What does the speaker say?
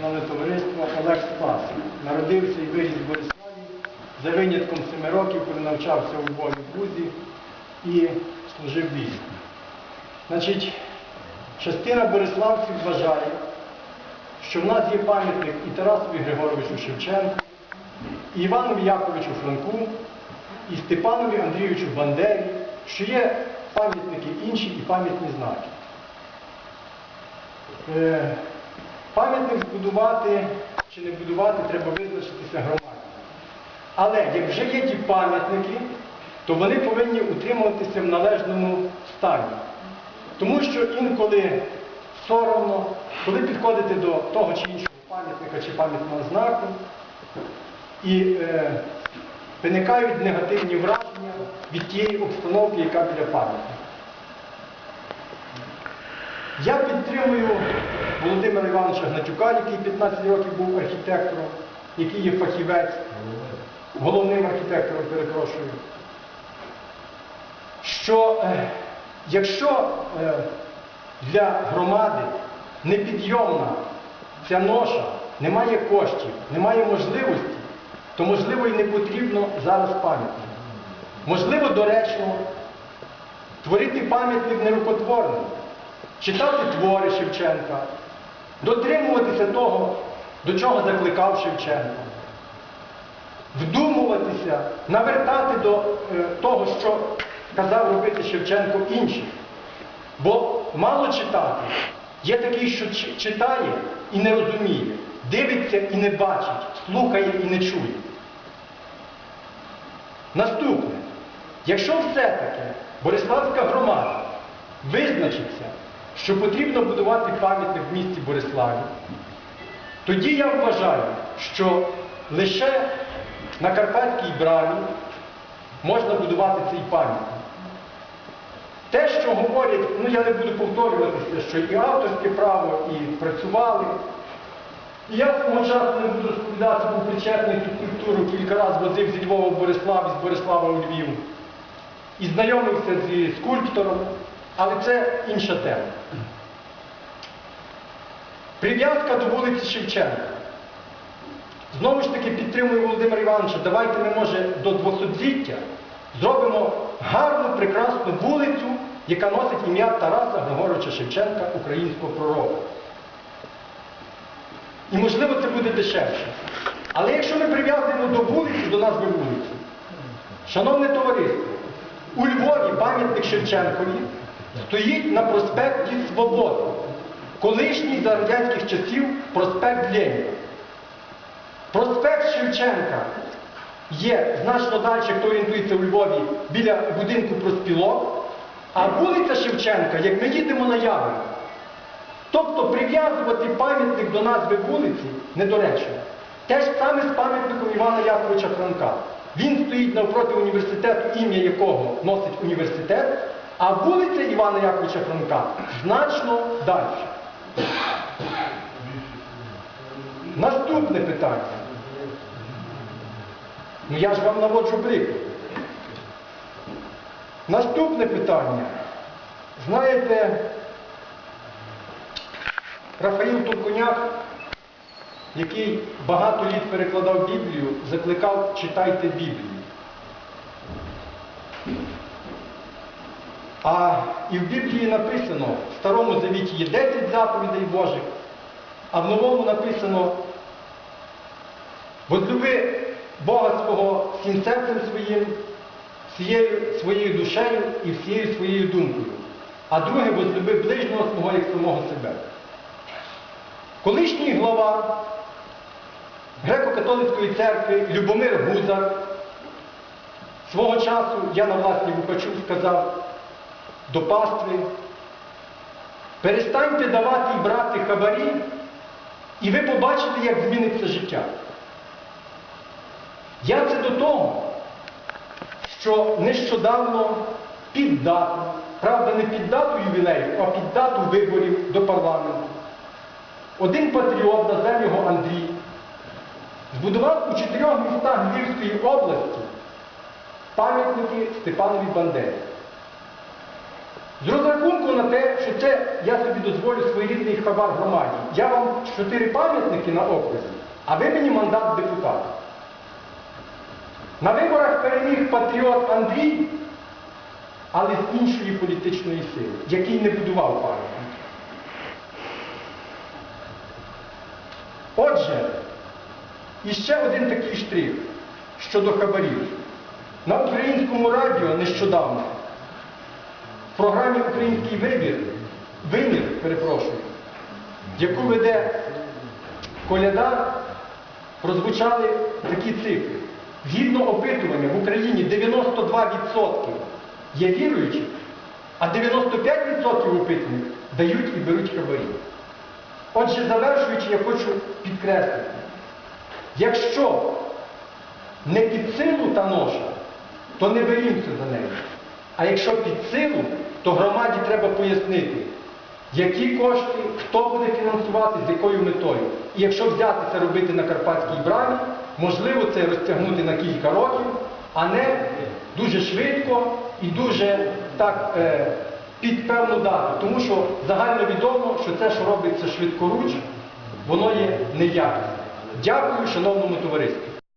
шановне товариство, Олег Спасик. Народився і виріс в Бориславі, за винятком семи років, коли навчався у Львові в вузі і служив війську. Значить, частина бориславців вважає, що в нас є пам'ятник і Тарасові Григоровичу Шевченку, і Іванові Яковичу Франку, і Степанові Андрійовичу Бандері, що є пам'ятники інші і пам'ятні знаки. Пам'ятник збудувати чи не будувати треба визначитися громаді. Але як вже є ті пам'ятники, то вони повинні утримуватися в належному стані. Тому що інколи соромно, коли підходите до того чи іншого пам'ятника чи пам'ятного знаку, і е, виникають негативні враження від тієї обстановки, яка біля пам'ятника. Я підтримую Володимира Івановича Гнатюка, який 15 років був архітектором, який є фахівець, головним архітектором, перепрошую, що е, якщо е, для громади непідйомна ця ноша, немає коштів, немає можливості, то можливо і не потрібно зараз пам'ятник. Можливо, доречно творити пам'ятник нерукотворний, читати твори Шевченка, дотримуватися того, до чого закликав Шевченко, вдумуватися, навертати до е, того, що казав робити Шевченко інших. Бо мало читати. Є такий, що читає і не розуміє, дивиться і не бачить, слухає і не чує. Наступне. Якщо все-таки Бориславська громада визначиться, що потрібно будувати пам'ятник в місті Бориславі, тоді я вважаю, що лише на Карпатській брамі можна будувати цей пам'ятник. Те, що говорять, ну я не буду повторюватися, що і авторське право, і працювали. І я свого часу не буду розповідати, був причетний цю культуру, кілька разів возив зі Львова в Борислав, і з Борислава у Львів. І знайомився зі скульптором, але це інша тема. Прив'язка до вулиці Шевченка. Знову ж таки підтримую Володимира Івановича, давайте ми, може, до 200-ліття зробимо гарну, прекрасну вулицю, яка носить ім'я Тараса Григоровича Шевченка, українського пророка. І можливо це буде дешевше. Але якщо ми прив'язуємо до вулиці, до назви вулиці, шановне товариство, у Львові пам'ятник Шевченкові стоїть на проспекті Свободи, колишній за радянських часів проспект Леніна. Проспект Шевченка є значно далі, хто орієнтується у Львові, біля будинку проспілок, а вулиця Шевченка, як ми їдемо на Яворів. Тобто прив'язувати пам'ятник до назви вулиці недоречно. Те ж саме з пам'ятником Івана Яковича Франка. Він стоїть навпроти університету, ім'я якого носить університет, а вулиця Івана Яковича Франка значно далі. Наступне питання. Ну я ж вам наводжу приклад. Наступне питання. Знаєте, Рафаїл Туркуняк, який багато літ перекладав Біблію, закликав читайте Біблію. А і в Біблії написано, в Старому Завіті є 10 заповідей Божих, а в Новому написано возлюби Бога свого всім серцем своїм, всією своєю душею і всією своєю думкою. А друге возлюби ближнього свого як самого себе. Колишній глава Греко-католицької церкви Любомир Гузар свого часу, я на власні вухачу сказав до пастви, перестаньте давати і брати хабарі, і ви побачите, як зміниться життя. Я це до того, що нещодавно під дату, правда не під дату ювілею, а під дату виборів до парламенту, один патріот, назвемо його Андрій, збудував у чотирьох містах Львівської області пам'ятники Степанові Бандері. З розрахунку на те, що це я собі дозволю своєрідний хабар громаді. Я вам чотири пам'ятники на окрузі, а ви мені мандат депутата. На виборах переміг патріот Андрій, але з іншої політичної сили, який не будував пам'ятник. Отже, іще один такий штрих щодо хабарів. На українському радіо нещодавно програмі Український вибір, вимір, перепрошую, яку веде коляда, прозвучали такі цифри. Згідно опитування в Україні 92% є віруючих, а 95% опитаних дають і беруть хабарі. Отже, завершуючи, я хочу підкреслити, якщо не під силу та ноша, то не берімося за неї. А якщо під силу, то громаді треба пояснити, які кошти, хто буде фінансувати, з якою метою. І якщо взятися робити на Карпатській брамі, можливо це розтягнути на кілька років, а не дуже швидко і дуже так е, під певну дату. Тому що загально відомо, що це, що робиться швидкоруч, воно є неякісне. Дякую, шановному товариству.